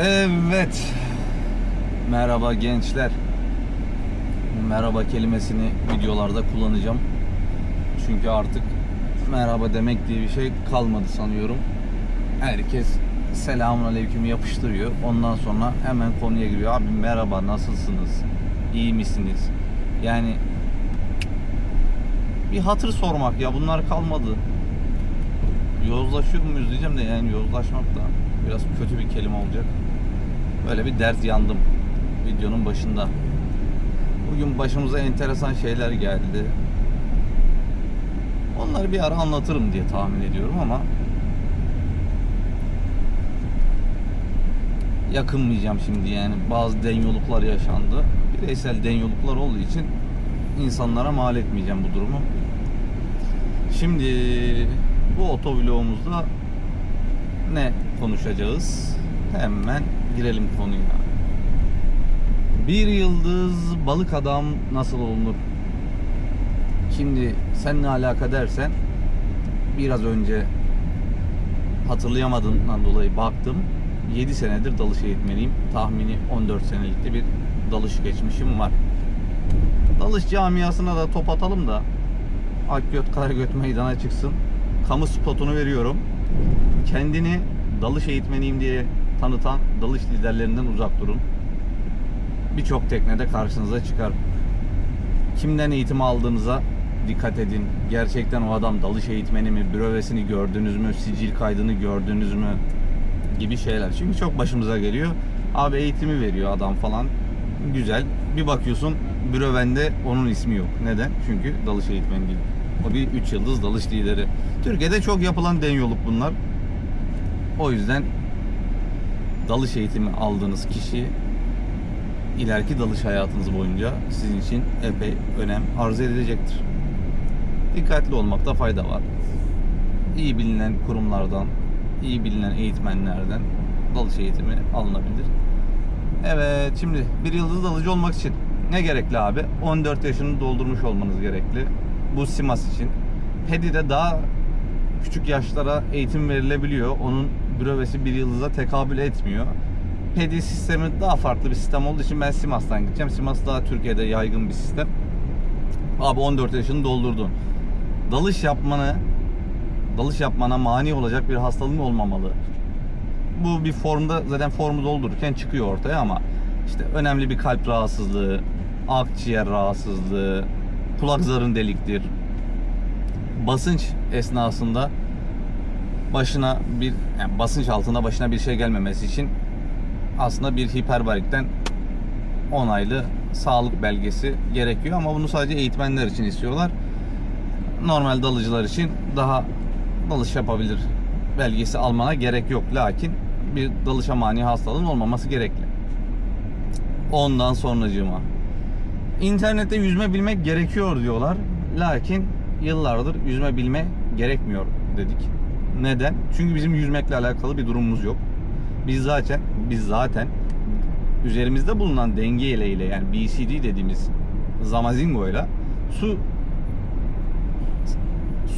Evet. Merhaba gençler. Merhaba kelimesini videolarda kullanacağım. Çünkü artık merhaba demek diye bir şey kalmadı sanıyorum. Herkes selamun aleyküm yapıştırıyor. Ondan sonra hemen konuya giriyor. Abi merhaba nasılsınız? İyi misiniz? Yani bir hatır sormak ya bunlar kalmadı. Yozlaşıyor muyuz diyeceğim de yani yozlaşmak da biraz kötü bir kelime olacak. Böyle bir dert yandım videonun başında. Bugün başımıza enteresan şeyler geldi. Onları bir ara anlatırım diye tahmin ediyorum ama yakınmayacağım şimdi yani. Bazı denyoluklar yaşandı. Bireysel denyoluklar olduğu için insanlara mal etmeyeceğim bu durumu. Şimdi bu otovlogumuzda ne konuşacağız? Hemen girelim konuya. Bir yıldız balık adam nasıl olunur? Şimdi sen ne alaka dersen biraz önce hatırlayamadığımdan dolayı baktım. 7 senedir dalış eğitmeniyim. Tahmini 14 senelikte bir dalış geçmişim var. Dalış camiasına da top atalım da Akgöt Karagöt meydana çıksın. Kamu spotunu veriyorum. Kendini dalış eğitmeniyim diye tanıtan dalış liderlerinden uzak durun. Birçok teknede karşınıza çıkar. Kimden eğitim aldığınıza dikkat edin. Gerçekten o adam dalış eğitmeni mi, bürövesini gördünüz mü, sicil kaydını gördünüz mü gibi şeyler. Çünkü çok başımıza geliyor. Abi eğitimi veriyor adam falan. Güzel. Bir bakıyorsun bürövende onun ismi yok. Neden? Çünkü dalış eğitmeni değil. O bir 3 yıldız dalış lideri. Türkiye'de çok yapılan denyoluk bunlar. O yüzden dalış eğitimi aldığınız kişi ileriki dalış hayatınız boyunca sizin için epey önem arz edecektir. Dikkatli olmakta fayda var. İyi bilinen kurumlardan, iyi bilinen eğitmenlerden dalış eğitimi alınabilir. Evet şimdi bir yıldız dalıcı olmak için ne gerekli abi? 14 yaşını doldurmuş olmanız gerekli. Bu SIMAS için. PEDI'de daha küçük yaşlara eğitim verilebiliyor. Onun bürövesi bir yıldıza tekabül etmiyor. PEDI sistemi daha farklı bir sistem olduğu için ben SIMAS'tan gideceğim. SIMAS daha Türkiye'de yaygın bir sistem. Abi 14 yaşını doldurdun. Dalış yapmanı dalış yapmana mani olacak bir hastalığın olmamalı. Bu bir formda zaten formu doldururken çıkıyor ortaya ama işte önemli bir kalp rahatsızlığı, akciğer rahatsızlığı, kulak zarın deliktir. Basınç esnasında başına bir yani basınç altında başına bir şey gelmemesi için aslında bir hiperbarikten onaylı sağlık belgesi gerekiyor ama bunu sadece eğitmenler için istiyorlar. Normal dalıcılar için daha dalış yapabilir belgesi almana gerek yok. Lakin bir dalışa mani hastalığın olmaması gerekli. Ondan sonracığıma. İnternette yüzme bilmek gerekiyor diyorlar. Lakin yıllardır yüzme bilme gerekmiyor dedik. Neden? Çünkü bizim yüzmekle alakalı bir durumumuz yok. Biz zaten biz zaten üzerimizde bulunan denge ile yani BCD dediğimiz Zamazingo ile su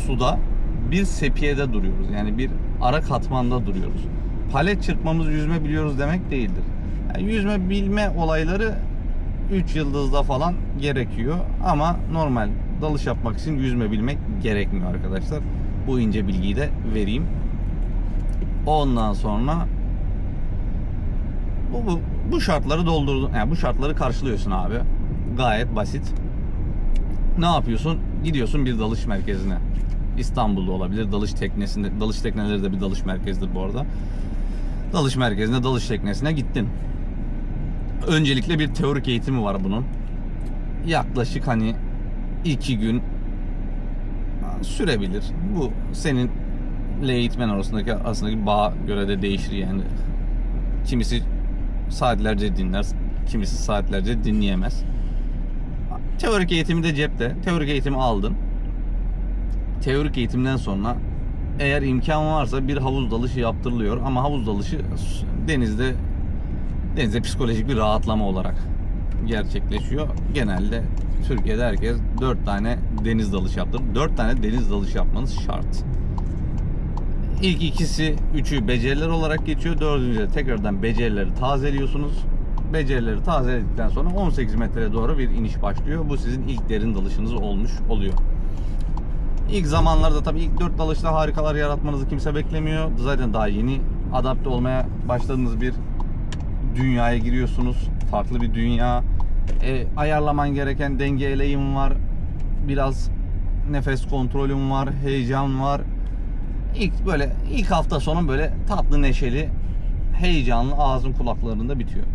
suda bir sepiyede duruyoruz. Yani bir ara katmanda duruyoruz. Palet çırpmamız yüzme biliyoruz demek değildir. Yani yüzme bilme olayları 3 yıldızda falan gerekiyor ama normal dalış yapmak için yüzme bilmek gerekmiyor arkadaşlar. Bu ince bilgiyi de vereyim. Ondan sonra bu, bu, bu şartları doldurdun. Yani bu şartları karşılıyorsun abi. Gayet basit. Ne yapıyorsun? Gidiyorsun bir dalış merkezine. İstanbul'da olabilir. Dalış teknesinde, dalış tekneleri de bir dalış merkezidir bu arada. Dalış merkezine, dalış teknesine gittin. Öncelikle bir teorik eğitimi var bunun. Yaklaşık hani iki gün sürebilir. Bu senin eğitmen arasındaki arasındaki bağ göre de değişir yani. Kimisi saatlerce dinler, kimisi saatlerce dinleyemez. Teorik eğitimi de cepte. Teorik eğitimi aldın. Teorik eğitimden sonra eğer imkan varsa bir havuz dalışı yaptırılıyor ama havuz dalışı denizde denizde psikolojik bir rahatlama olarak gerçekleşiyor. Genelde Türkiye'de herkes 4 tane deniz dalışı yaptırır. 4 tane deniz dalışı yapmanız şart. İlk ikisi, üçü beceriler olarak geçiyor. Dördüncüde tekrardan becerileri tazeliyorsunuz. Becerileri tazeledikten sonra 18 metreye doğru bir iniş başlıyor. Bu sizin ilk derin dalışınız olmuş oluyor. İlk zamanlarda tabii ilk 4 dalışta harikalar yaratmanızı kimse beklemiyor. Zaten daha yeni adapte olmaya başladığınız bir dünyaya giriyorsunuz. Farklı bir dünya. E, ayarlaman gereken denge eleğim var. Biraz nefes kontrolüm var, heyecan var. İlk böyle ilk hafta sonu böyle tatlı neşeli, heyecanlı ağzın kulaklarında bitiyor.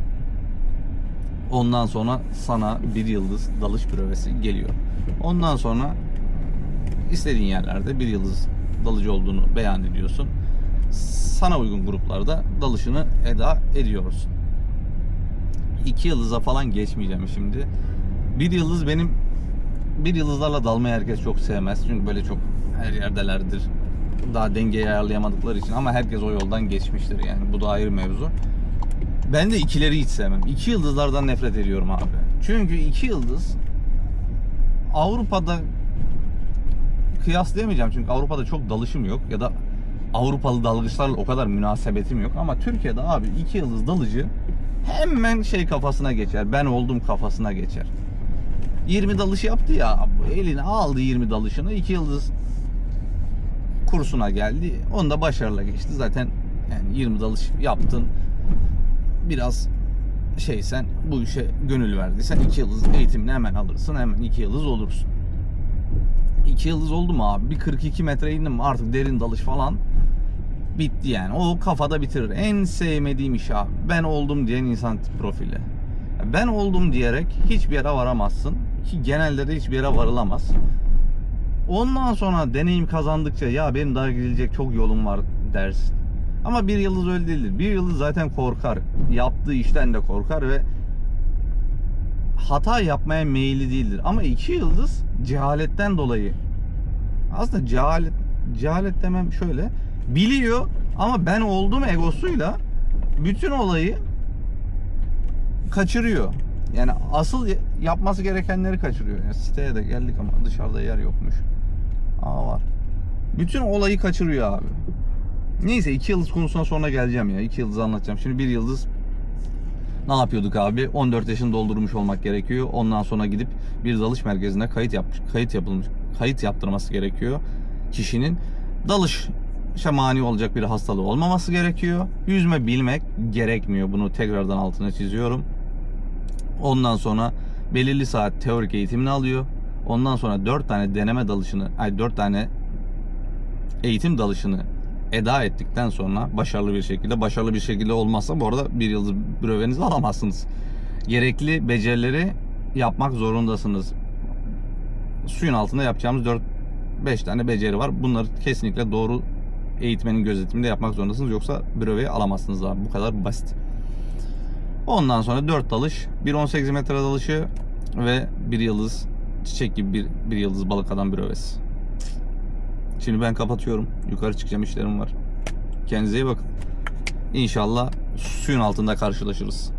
Ondan sonra sana bir yıldız dalış provesi geliyor. Ondan sonra istediğin yerlerde bir yıldız dalıcı olduğunu beyan ediyorsun. Sana uygun gruplarda dalışını eda ediyorsun. İki yıldıza falan geçmeyeceğim şimdi. Bir yıldız benim bir yıldızlarla dalmayı herkes çok sevmez. Çünkü böyle çok her yerdelerdir. Daha dengeyi ayarlayamadıkları için ama herkes o yoldan geçmiştir yani. Bu da ayrı mevzu. Ben de ikileri hiç sevmem. İki yıldızlardan nefret ediyorum abi. Çünkü iki yıldız Avrupa'da kıyaslayamayacağım çünkü Avrupa'da çok dalışım yok ya da Avrupalı dalgıçlarla o kadar münasebetim yok ama Türkiye'de abi iki yıldız dalıcı hemen şey kafasına geçer. Ben oldum kafasına geçer. 20 dalış yaptı ya eline aldı 20 dalışını 2 yıldız kursuna geldi. Onu da başarıyla geçti. Zaten yani 20 dalış yaptın. Biraz şey sen bu işe gönül verdiysen 2 yıldız eğitimini hemen alırsın. Hemen 2 yıldız olursun. 2 yıldız oldu mu abi? Bir 42 metre indim artık derin dalış falan bitti yani. O kafada bitirir. En sevmediğim iş abi. Ben oldum diyen insan profili. Ben oldum diyerek hiçbir yere varamazsın. Ki genelde de hiçbir yere varılamaz. Ondan sonra deneyim kazandıkça ya benim daha gidilecek çok yolum var dersin. Ama bir yıldız öyle değildir. Bir yıldız zaten korkar. Yaptığı işten de korkar ve hata yapmaya meyilli değildir. Ama iki yıldız cehaletten dolayı aslında cehalet cehalet demem şöyle biliyor ama ben oldum egosuyla bütün olayı kaçırıyor. Yani asıl yapması gerekenleri kaçırıyor. Yani siteye de geldik ama dışarıda yer yokmuş. Aa var. Bütün olayı kaçırıyor abi. Neyse iki yıldız konusuna sonra geleceğim ya. İki yıldız anlatacağım. Şimdi bir yıldız ne yapıyorduk abi? 14 yaşını doldurmuş olmak gerekiyor. Ondan sonra gidip bir dalış merkezine kayıt yapmış, kayıt yapılmış, kayıt yaptırması gerekiyor kişinin. Dalış mani olacak bir hastalığı olmaması gerekiyor. Yüzme bilmek gerekmiyor. Bunu tekrardan altına çiziyorum. Ondan sonra belirli saat teorik eğitimini alıyor. Ondan sonra 4 tane deneme dalışını, ay 4 tane eğitim dalışını eda ettikten sonra başarılı bir şekilde, başarılı bir şekilde olmazsa bu arada bir yıldız brevenizi alamazsınız. Gerekli becerileri yapmak zorundasınız. Suyun altında yapacağımız 4 5 tane beceri var. Bunları kesinlikle doğru eğitmenin gözetiminde yapmak zorundasınız. Yoksa breveyi alamazsınız abi. Bu kadar basit. Ondan sonra 4 dalış, bir 18 metre dalışı ve bir yıldız çiçek gibi bir, bir yıldız balık adam brevesi. Şimdi ben kapatıyorum. Yukarı çıkacağım işlerim var. Kendinize iyi bakın. İnşallah suyun altında karşılaşırız.